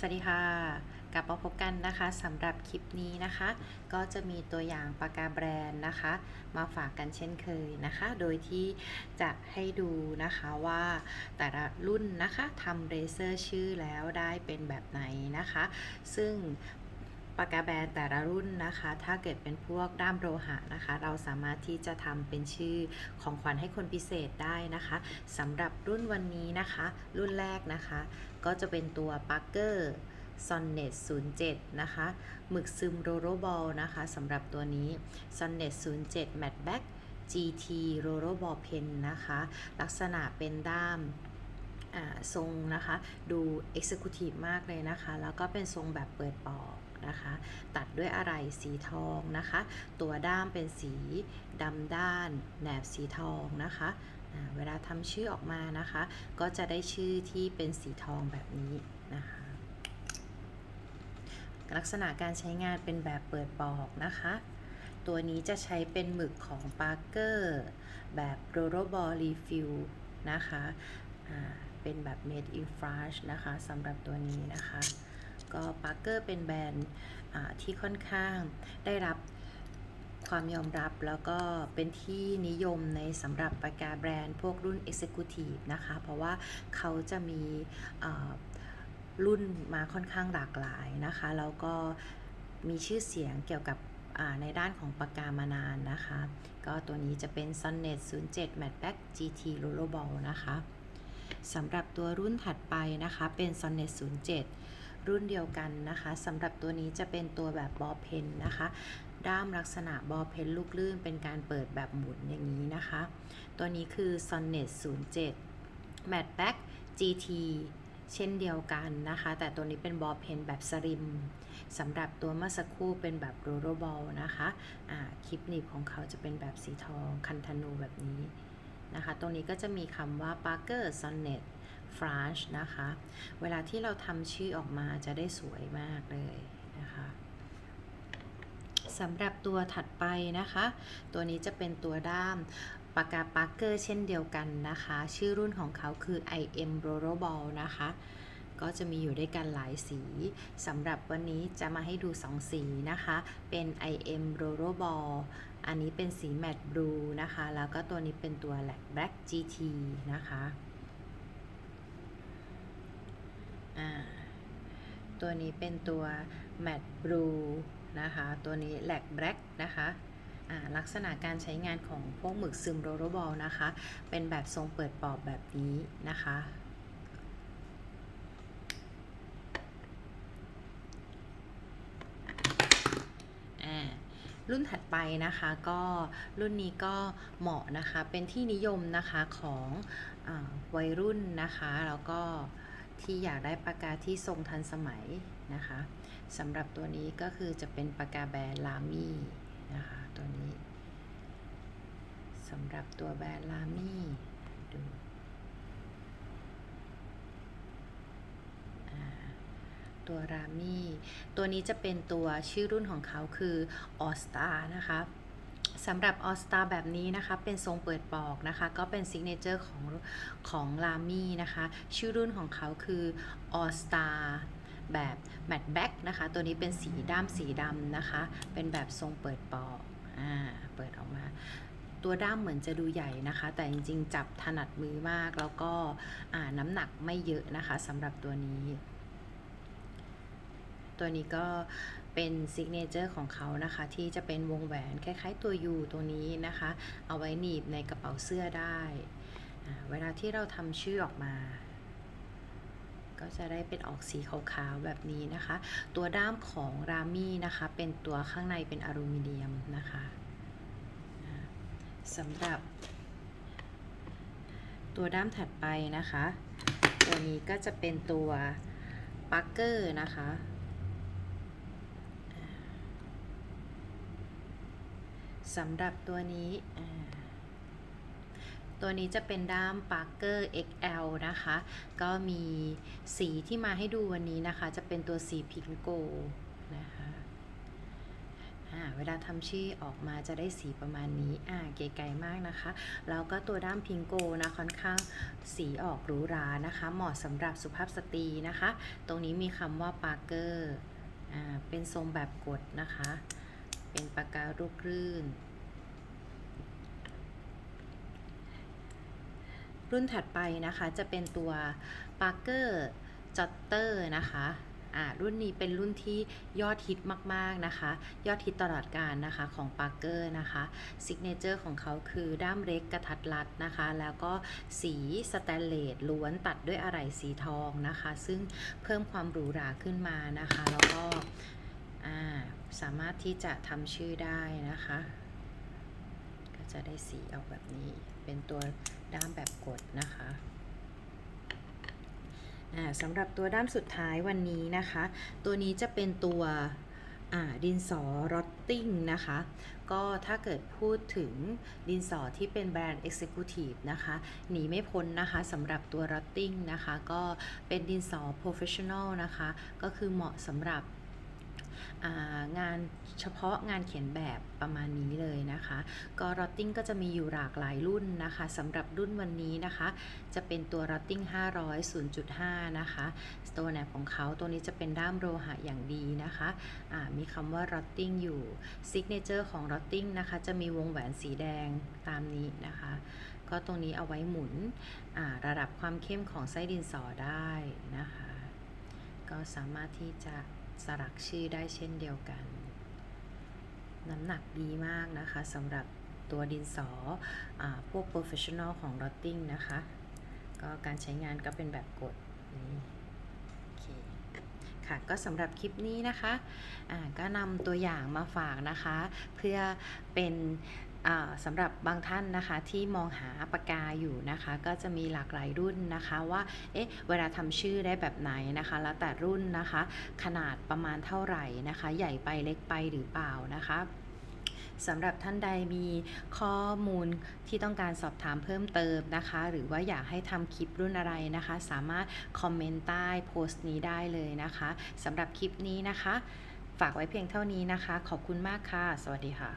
สวัสดีค่ะ กลับมาพบกันนะคะสำหรับคลิปนี้นะคะ ก็จะมีตัวอย่างปากกาแบรนด์นะคะ มาฝากกันเช่นเคยนะคะ โดยที่จะให้ดูนะคะว่าแต่ละรุ่นนะคะทำเรเซอร์ชื่อแล้วได้เป็นแบบไหนนะคะ ซึ่ง ปากกาแบรนด์แต่ละรุ่นนะคะ ถ้าเกิดเป็นพวกด้ามโลหะนะคะ เราสามารถที่จะทำเป็นชื่อของขวัญให้คนพิเศษได้นะคะสำหรับรุ่นวันนี้นะคะ รุ่นแรกนะคะ ก็จะเป็นตัว Parker Sonnet 07 นะคะ หมึกซึมโรโรบอลนะคะสำหรับตัวนี้ Sonnet 07 Matte Back GT Roro Ball Pen นะคะ ลักษณะเป็นด้ามทรงนะคะ ดู Executive มากเลยนะคะ แล้วก็เป็นทรงแบบเปิดปอก นะคะ ตัดด้วยอะไรสีทองนะคะ ตัวด้ามเป็นสีดำด้านแหนบสีทองนะคะเวลาทำชื่อออกมานะคะ ก็จะได้ชื่อที่เป็นสีทองแบบนี้นะคะ ลักษณะการใช้งานเป็นแบบเปิดปอกนะคะ ตัวนี้จะใช้เป็นหมึกของ Parker แบบ r o r o b a l l Refill นะคะเป็นแบบ Made in France นะคะสำหรับตัวนี้นะคะ ก็ Parker เป็นแบรนด์ที่ค่อนข้างได้รับความยอมรับแล้วก็เป็นที่นิยมในสำหรับปากกาแบรนด์พวกรุ่น Executive นะคะ เพราะว่าเขาจะมีรุ่นมาค่อนข้างหลากหลายนะคะ แล้วก็มีชื่อเสียงเกี่ยวกับในด้านของปากกามานานนะคะ ก็ตัวนี้จะเป็น Sonnet 07 Matte Back GT Rollerball นะคะสำหรับตัวรุ่นถัดไปนะคะเป็น Sonnet 07 รุ่นเดียวกันนะคะสำหรับตัวนี้จะเป็นตัวแบบบอเพนนะคะ ด้ามลักษณะบอเพนลูกลื่นเป็นการเปิดแบบหมุนอย่างนี้นะคะ ตัวนี้คือ Sonnet 07 Matte Back GT เช่นเดียวกันนะคะ แต่ตัวนี้เป็นบอลเพนแบบสลิมสำหรับตัวเมื่อสักครู่เป็นแบบโรโรบอลนะคะะคลิปหนีบของเขาจะเป็นแบบสีทองคันธนูแบบนี้นะคะ ตรงนี้ก็จะมีคำว่า Parker Sonnet France นะคะ เวลาที่เราทำชื่อออกมาจะได้สวยมากเลยนะคะสำหรับตัวถัดไปนะคะ ตัวนี้จะเป็นตัวด้ามปากกาปาร์เกอร์เช่นเดียวกันนะคะ ชื่อรุ่นของเขาคือ IM Rollerball นะคะ ก็จะมีอยู่ด้วยกันหลายสีสำหรับวันนี้จะมาให้ดู 2 สีนะคะ เป็น IM Rollerball อันนี้เป็นสี Matte Blue นะคะ แล้วก็ตัวนี้เป็นตัว Black GT นะคะอ่า ตัวนี้เป็นตัว Matte Blue นะคะ ตัวนี้ Black นะคะลักษณะการใช้งานของพวกหมึกซึมโรโรบอลนะคะ เป็นแบบทรงเปิดปอบแบบนี้นะคะ รุ่นถัดไปนะคะก็รุ่นนี้ก็เหมาะนะคะ เป็นที่นิยมนะคะของอวัยรุ่นนะคะ แล้วก็ ที่อยากได้ปากกาที่ทรงทันสมัยนะคะสำหรับตัวนี้ก็คือจะเป็นปากกาแบรนด์ลามี่นะคะตัวนี้สำหรับตัวแบรนด์ลามี่ดูตัวรามี่ตัวนี้จะเป็นตัวชื่อรุ่นของเขาคือ All Star นะคะ สำหรับ All Star แบบนี้นะคะ เป็นทรงเปิดปอกนะคะ ก็เป็นซิกเนเจอร์ของของลามี่นะคะ ชื่อรุ่นของเขาคือ All Star แบบ Matte Back นะคะ ตัวนี้เป็นสีด้ามสีดำนะคะ เป็นแบบทรงเปิดปอกอ่าเปิดออกมา ตัวด้ามเหมือนจะดูใหญ่นะคะ แต่จริงๆ จับถนัดมือมากแล้วก็อ่าน้ำหนักไม่เยอะนะคะสำหรับตัวนี้ ตัวนี้ก็ เป็นซิกเนเจอร์ของเขานะคะ ที่จะเป็นวงแหวนคล้ายๆตัว U ตัวนี้นะคะ เอาไว้หนีบในกระเป๋าเสื้อได้ เวลาที่เราทำชื่อออกมา ก็จะได้เป็นออกสีขาวๆแบบนี้นะคะ ตัวด้ามของรามี่นะคะ เป็นตัวข้างในเป็นอลูมิเนียมนะคะสำหรับ ตัวด้ามถัดไปนะคะ ตัวนี้ก็จะเป็นตัวปักเกอร์นะคะอ่า สำหรับตัวนี้ตัวนี้จะเป็นด้าม Parker XL นะคะ ก็มีสีที่มาให้ดูวันนี้นะคะ จะเป็นตัวสีพิงโกนะคะเวลาทำชื่อออกมาจะได้สีประมาณนี้ อ่า เก๋ไก่มากนะคะ แล้วก็ตัวด้ามพิงโกนะค่อนข้างสีออกหรูหรานะคะ เหมาะสำหรับสุภาพสตรีนะคะ ตรงนี้มีคำว่าปาร์เกอร์อ่า เป็นทรงแบบกดนะคะ เป็นปากการูปรื่น รุ่นถัดไปนะคะจะเป็นตัว Parker j o t t e r นะคะอ่ารุ่นนี้เป็นรุ่นที่ยอดฮิตมากๆนะคะ ยอดฮิตตลอดการนะคะของ Parker นะคะซิกเนเจอร์ของเขาคือด้ามเล็กกระทัดรัดนะคะ แล้วก็สีสแตนเลสล้วนตัดด้วยอะไหล่สีทองนะคะ ซึ่งเพิ่มความหรูหราขึ้นมานะคะ แล้วก็ สามารถที่จะทำชื่อได้นะคะ ก็จะได้สีออกแบบนี้เป็นตัวด้ามแบบกดนะคะสำหรับตัวด้ามสุดท้ายวันนี้นะคะ ตัวนี้จะเป็นตัวดินสอรอตติ้งนะคะ ก็ถ้าเกิดพูดถึงดินสอที่เป็นแบรนด์ Executive นะคะ หนีไม่พ้นนะคะสำหรับตัว r o t t i n g นะคะ ก็เป็นดินสอ Professional นะคะ ก็คือเหมาะสำหรับ งานเฉพาะงานเขียนแบบประมาณนี้เลยนะคะ ก็ r o t t i n g ก็จะมีอยู่หลากหลายรุ่นนะคะสำหรับรุ่นวันนี้นะคะ จะเป็นตัว r o t t i n g 500 0.5 นะคะตัวแหนบของเขาตัวนี้จะเป็นด้ามโลหะอย่างดีนะคะะมีคำว่า r o t t i n g อยู่ Signature ของ r o t t i n g นะคะ จะมีวงแหวนสีแดงตามนี้นะคะ ก็ตรงนี้เอาไว้หมุนระดับความเข้มของไส้ดินสอได้นะคะ ก็สามารถที่จะ สลักชื่อได้เช่นเดียวกัน น้ำหนักดีมากนะคะสำหรับตัวดินสออพวก professional ของ r o t t i n g นะคะ ก็การใช้งานก็เป็นแบบกดนี้โอเคค่ะก็สำหรับคลิปนี้นะคะะก็นำตัวอย่างมาฝากนะคะ เพื่อเป็น สำหรับบางท่านนะคะที่มองหาปากกาอยู่นะคะ ก็จะมีหลากหลายรุ่นนะคะว่าเอ๊ะเวลาทำชื่อได้แบบไหนนะคะ แล้วแต่รุ่นนะคะ ขนาดประมาณเท่าไหร่นะคะ ใหญ่ไปเล็กไปหรือเปล่านะคะสำหรับท่านใดมีข้อมูลที่ต้องการสอบถามเพิ่มเติมนะคะ หรือว่าอยากให้ทำคลิปรุ่นอะไรนะคะ สามารถคอมเมนต์ใต้โพสต์นี้ได้เลยนะคะสำหรับคลิปนี้นะคะ ฝากไว้เพียงเท่านี้นะคะ ขอบคุณมากค่ะ สวัสดีค่ะ